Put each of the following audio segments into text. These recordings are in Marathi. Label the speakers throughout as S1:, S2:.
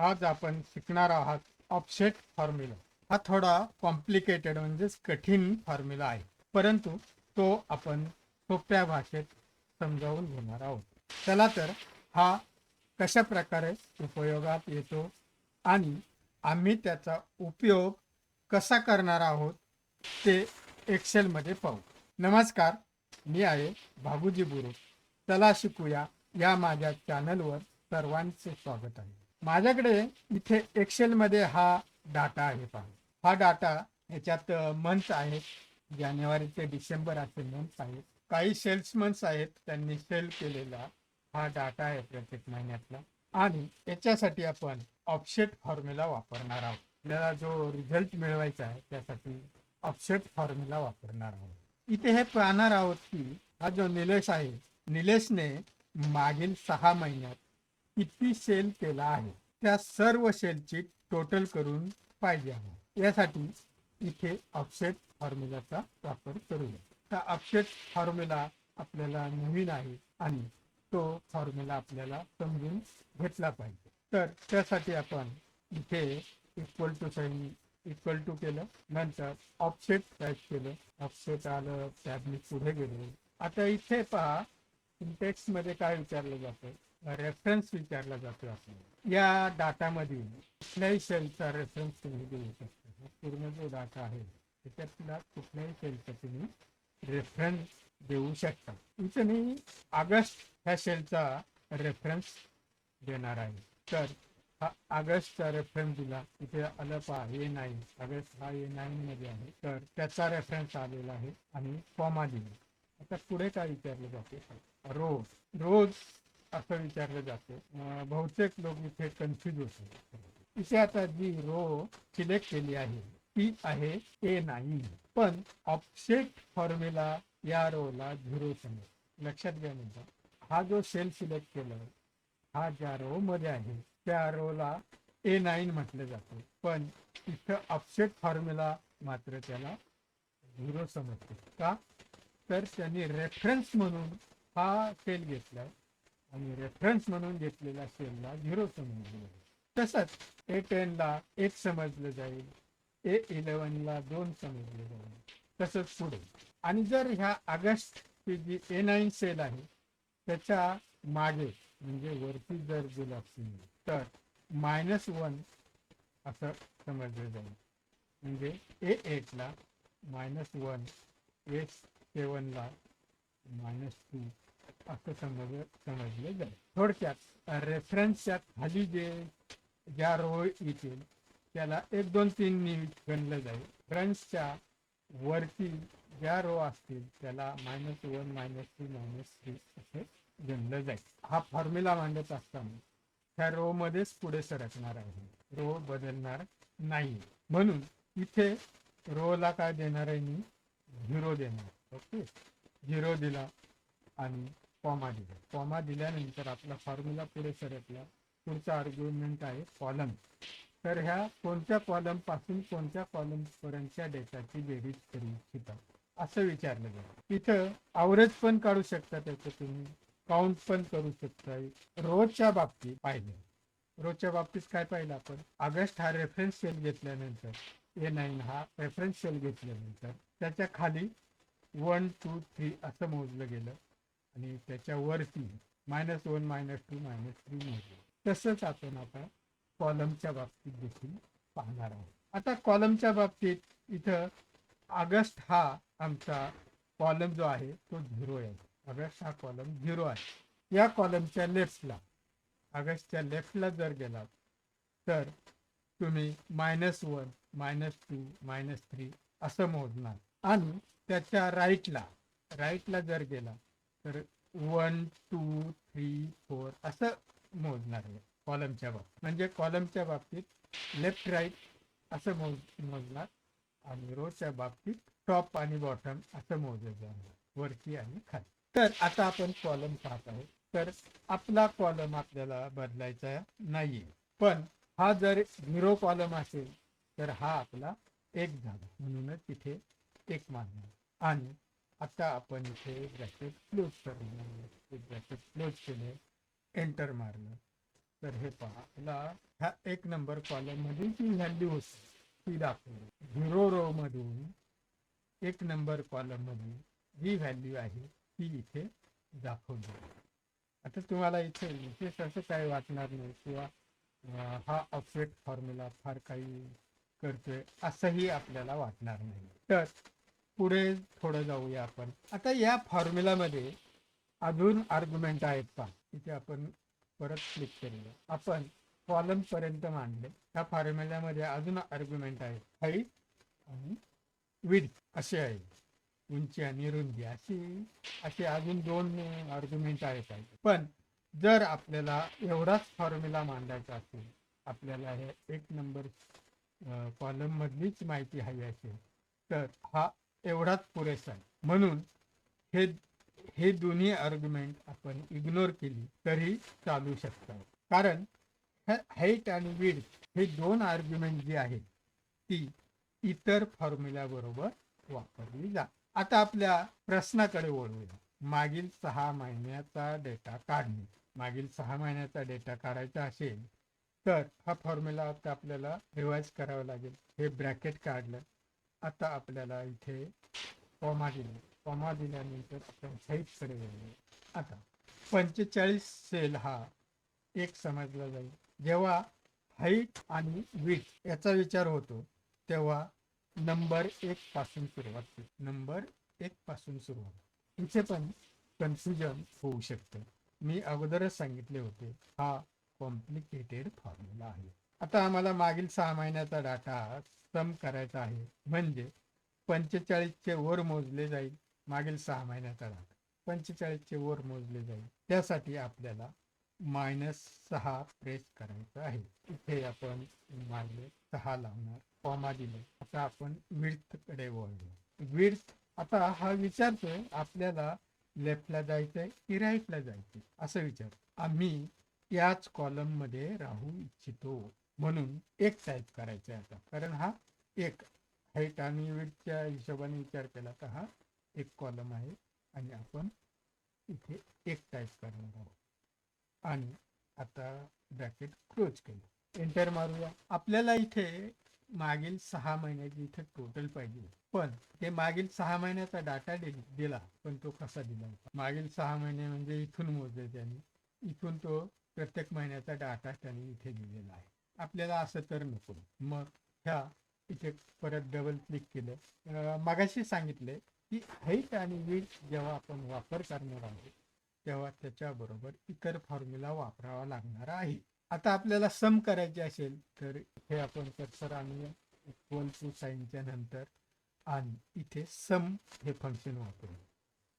S1: आज आपण शिकणार आहात ऑफसेट फॉर्म्युला. हा थोडा कॉम्प्लिकेटेड म्हणजेच कठीण फॉर्म्युला आहे. परंतु तो आपण सोप्या भाषेत समजावून घेणार आहोत. चला तर हा कशा प्रकारे उपयोगात येतो आणि आम्ही त्याचा उपयोग कसा करणार आहोत ते एक्सेलमध्ये पाहू. नमस्कार मी आहे भागूजी बुरु चला शिकूया या माझ्या चॅनलवर सर्वांचे स्वागत आहे. माझ्याकडे इथे एक्सेलमध्ये हा डाटा आहे पहा. हा डाटा ह्याच्यात मंथ आहेत. जानेवारी ते डिसेंबर असे मंथ आहेत. काही सेल्स मंथ्स आहेत. त्यांनी सेल केलेला हा डाटा आहे प्रत्येक महिन्यातला. आणि याच्यासाठी आपण ऑफसेट फॉर्म्युला वापरणार आहोत. आपल्याला जो रिझल्ट मिळवायचा आहे त्यासाठी ऑफसेट फॉर्म्युला वापरणार आहोत. इथे हे पाहणार आहोत की हा जो निलेश आहे निलेशने मागील सहा महिन्यात किती सेल केला आहे? त्या सर्व सेलची टोटल करून पाहिजे आहे. यासाठी इथे ऑफसेट फॉर्म्युलाचा वापर करूया. तर ऑफसेट फॉर्म्युला आपल्याला नवीन आहे आणि तो फॉर्म्युला आपल्याला समजून घेतला पाहिजे. तर त्यासाठी आपण इथे equal to sign equal to केलं. नंतर ऑफसेट टाईप केलं. ऑफसेट आलं टॅबनी पुढे गेलो. आता इथे पहा सिंटेक्समध्ये काय विचारलं जातं रेफरन्स विचारला जातो असं या डाटामध्ये कुठल्याही सेलचा रेफरन्स तुम्ही देऊ शकता. पूर्ण जो डाटा आहे त्याच्यातला कुठल्याही सेलचा तुम्ही रेफरन्स देऊ शकता. इथे मी ऑगस्ट ह्या सेलचा रेफरन्स देणार आहे. तर हा ऑगस्टचा रेफरन्स दिला. इथे आलं पहा ए नाईन ऑगस्ट हा ए नाईन मध्ये आहे. तर त्याचा रेफरन्स आलेला आहे आणि कॉमा दिला. आता पुढे काय विचारलं जाते? रोज. रोज असं विचारलं जाते. बहुतेक लोक इथे कन्फ्युज होते. इथे आता जी रो सिलेक्ट केली आहे ती आहे ए नाईन पण ऑफसेट फॉर्म्युला या रोला झिरो समज. लक्षात घ्या म्हणजे. हा जो सेल सिलेक्ट केला हा ज्या रो मध्ये आहे त्या रोला ए नाईन म्हटलं जाते. पण इथं ऑफसेट फॉर्म्युला मात्र त्याला झिरो समजते. का? तर त्यांनी रेफरन्स म्हणून हा सेल घेतलाय. आणि रेफरन्स म्हणून घेतलेल्या सेलला झिरो समजलं जाईल तसंच ए टेनला एक समजलं जाईल ए इलेव्हनला दोन समजलं जाईल. तसंच पुढे. आणि जर ह्या ऑगस्ट जी ए नाईन सेल आहे त्याच्यामागे म्हणजे वरती जर गेलं असेल तर मायनस वन असं समजलं जाईल. म्हणजे ए एटला मायनस वन ए सेवनला मायनस टू असं समज समजलं जाईल थोडक्यात रेफरन्सच्या खाली जे ज्या रो येतील त्याला एक दोन तीन नी गणलं जाईल फ्रन्सच्या वरती ज्या रो असतील त्याला minus one minus two minus three असे गणलं जाईल हा फॉर्म्युला मांडत असताना त्या रो मध्येच पुढे सरकणार आहे रो बदलणार नाही म्हणून इथे रोला काय देणार आहे मी झिरो देणार ओके झिरो दिला आणि कॉमा दिला कॉमा दिल्यानंतर आपला फॉर्म्युला पुढे सरकला. पुढचा आर्ग्युमेंट आहे कॉलम तर ह्या कोणत्या कॉलमपासून कोणत्या कॉलम पर्यंतच्या डेटाची बेरीज करू इच्छिता? असं विचारलं जातं इथं अवरेज पण काढू शकता त्याचं तुम्ही. काउंट पण करू शकता. रोजच्या बाबतीत पाहिलं. रोजच्या बाबतीत काय पाहिलं आपण? ऑगस्ट हा रेफरन्स सेल घेतल्यानंतर ए नाईन हा रेफरन्स सेल घेतल्यानंतर त्याच्याखाली वन टू थ्री असं मोजलं गेलं. आणि त्याच्यावरती minus one minus two minus three मोजलं तसंच आपण आता कॉलमच्या बाबतीत देखील पाहणार आहोत. आता कॉलमच्या बाबतीत इथं ऑगस्ट हा आमचा कॉलम जो आहे तो झिरो आहे. ऑगस्ट हा कॉलम झिरो आहे. या कॉलमच्या लेफ्टला ऑगस्टच्या लेफ्टला जर गेलात तर तुम्ही minus one minus two minus three असं मोजणार. आणि त्याच्या राईटला राईटला जर गेला तर वन टू थ्री फोर असं मोजणार आहे कॉलमच्या बाबतीत. म्हणजे कॉलमच्या बाबतीत लेफ्ट राईट असं मोज मोजणार आणि रोच्या बाबतीत टॉप आणि बॉटम असं मोजलं जाणार वरती आणि खाली. तर आता आपण कॉलम पाहत आहोत. तर आपला कॉलम आपल्याला बदलायचा नाहीये. पण हा जर झिरो कॉलम असेल तर हा आपला एक झाला. म्हणूनच तिथे एक मानणार आणि आता आपण इथे ब्रॅकेट क्लोज करणार ब्रॅकेट क्लोज केले. एंटर मारलं. तर हे पहा. याला ह्या एक नंबर कॉलममध्ये जी व्हॅल्यू होती ती दाखवली. झिरो रो मधून एक नंबर कॉलममध्ये जी व्हॅल्यू आहे. ती इथे दाखवली. आता तुम्हाला इथे विशेष असं काही वाटणार नाही किंवा हा ऑफसेट फॉर्म्युला फार काही करतोय असंही आपल्याला वाटणार नाही. तर पुढे थोडं जाऊया आपण. आता या फॉर्म्युलामध्ये अजून आर्ग्युमेंट आहेत का? इथे आपण परत क्लिक केलेलं. आपण कॉलम पर्यंत मांडले. त्या फॉर्म्युल्यामध्ये अजून आर्ग्युमेंट आहेत. हाईट आणि विथ असे आहे उंची आणि रुंदी अशी असे अजून दोन आर्ग्युमेंट आहेत. आहेत. पण जर आपल्याला एवढाच फॉर्म्युला मांडायचा असेल आपल्याला हे एक नंबर कॉलम मधलीच माहिती हवी असेल तर हा एवढाच पुरेसा आहे. म्हणून हे हे दोन्ही आर्ग्युमेंट आपण इग्नोर केली तरी चालू शकतात. कारण हाईट आणि विड हे दोन आर्ग्युमेंट जी आहेत ती इतर फॉर्म्युल्याबरोबर वापरली जा. आता आपल्या प्रश्नाकडे वळूया. मागील सहा महिन्याचा डेटा काढणे. मागील सहा महिन्याचा डेटा काढायचा असेल तर हा फॉर्म्युला आता आपल्याला रिवाइज करावा लागेल. हे ब्रॅकेट काढलं. आता आपल्याला इथे कॉमा दिले. कॉमा दिल्यानंतर आपण साईडकडे आता पंचेचाळीस सेल हा एक समजला जाईल. जेव्हा हाईट आणि विट याचा विचार होतो तेव्हा नंबर एक पासून सुरुवात होते. नंबर एक पासून सुरुवात इथे पण कन्फ्युजन होऊ शकतं. मी अगोदरच सांगितले होते हा कॉम्प्लिकेटेड फॉर्म्युला आहे. आता आम्हाला मागील सहा महिन्याचा डाटा सम करायचा आहे. म्हणजे पंचेचाळीसचे वर मोजले जाईल मागील सहा महिन्याचा डाटा पंचेचाळीसचे वर मोजले जाईल. त्यासाठी आपल्याला मायनस सहा प्रेस करायचं आहे. इथे आपण मारले सहा लावणार. कॉमा दिले. आता आपण विर्थकडे वळलो विर्थ आता हा विचारतोय आपल्याला लेफ्टला जायचंय की राईटला जायचंय? असं विचार. आम्ही याच कॉलममध्ये राहू इच्छितो. म्हणून एक टाईप करायचा आहे आता. कारण हा एक हाईट आणि विडच्या हिशोबाने विचार केला तर हा एक कॉलम आहे आणि आपण इथे एक टाईप करणार आहोत. आणि आता ब्रॅकेट क्लोज केलं. एंटर मारूया. आपल्याला इथे मागील सहा महिन्याची इथे टोटल पाहिजे. पण ते मागील सहा महिन्याचा डाटा दिला पण तो कसा दिला होता? मागील सहा महिने म्हणजे इथून मोजले त्यांनी. इथून तो प्रत्येक महिन्याचा डाटा त्यांनी इथे दिलेला आहे. आपल्याला असं तर नको. मग ह्या इथे परत डबल क्लिक केलं. मगाशी सांगितले की हाईट आणि वीट जेव्हा आपण वापर करणार आहोत तेव्हा त्याच्याबरोबर इतर फॉर्म्युला वापरावा लागणार आहे. आता आपल्याला सम करायचे असेल तर हे आपण कर्सर आणूया इक्वल टू साईनच्या नंतर आणि इथे सम हे फंक्शन वापरू.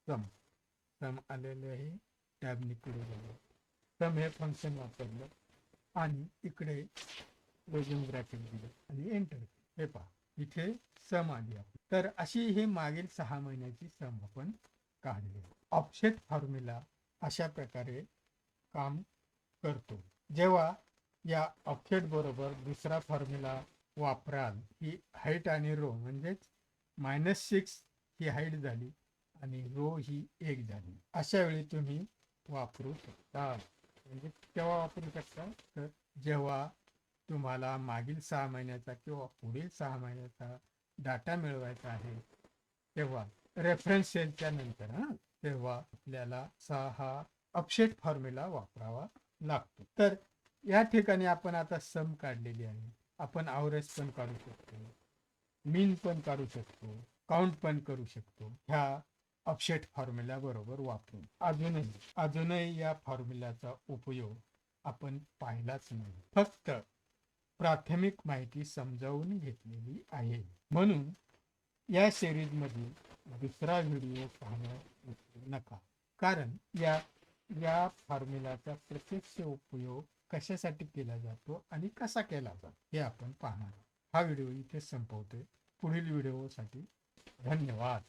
S1: सम सम आलेले आहे. टॅबनी पुढे सम हे फंक्शन वापरलं. आणि इकडे क्लोजिंग ब्रॅकेट दिलं आणि एंटर हे पहा इथे सम आली आहे. तर अशी हे मागील सहा महिन्याची सम आपण काढली ऑफसेट फॉर्म्युला अशा प्रकारे काम करतो. जेव्हा या ऑफसेट बरोबर दुसरा फॉर्म्युला वापराल ही हाईट आणि रो म्हणजेच मायनस सिक्स ही हाईट झाली आणि रो ही एक झाली. अशा वेळी तुम्ही वापरू शकता. म्हणजे केव्हा वापरू शकता तर जेव्हा तुम्हाला मागील सहा महिन्याचा किंवा पुढील सहा महिन्याचा डाटा मिळवायचा आहे तेव्हा रेफरन्स सेलच्या नंतर हा तेव्हा आपल्याला सहा हा अपशेट फॉर्म्युला वापरावा लागतो. तर या ठिकाणी आपण आता सम काढलेली आहे. आपण आवरेज पण काढू शकतो मीन पण काढू शकतो काउंट पण करू शकतो. ह्या अपशेट फॉर्म्युला बरोबर वापरून. अजूनही अजूनही या फॉर्म्युल्याचा उपयोग आपण पाहिलाच नाही. फक्त प्राथमिक माहिती समजावून घेतलेली आहे. म्हणून या सिरीज मधील दुसरा व्हिडिओ पाहणं विसरू नका. कारण या या फॉर्म्युलाचा प्रत्यक्ष उपयोग कशासाठी केला जातो आणि कसा केला जातो हे आपण पाहणार हा व्हिडिओ इथे संपवतोय. पुढील व्हिडिओसाठी धन्यवाद.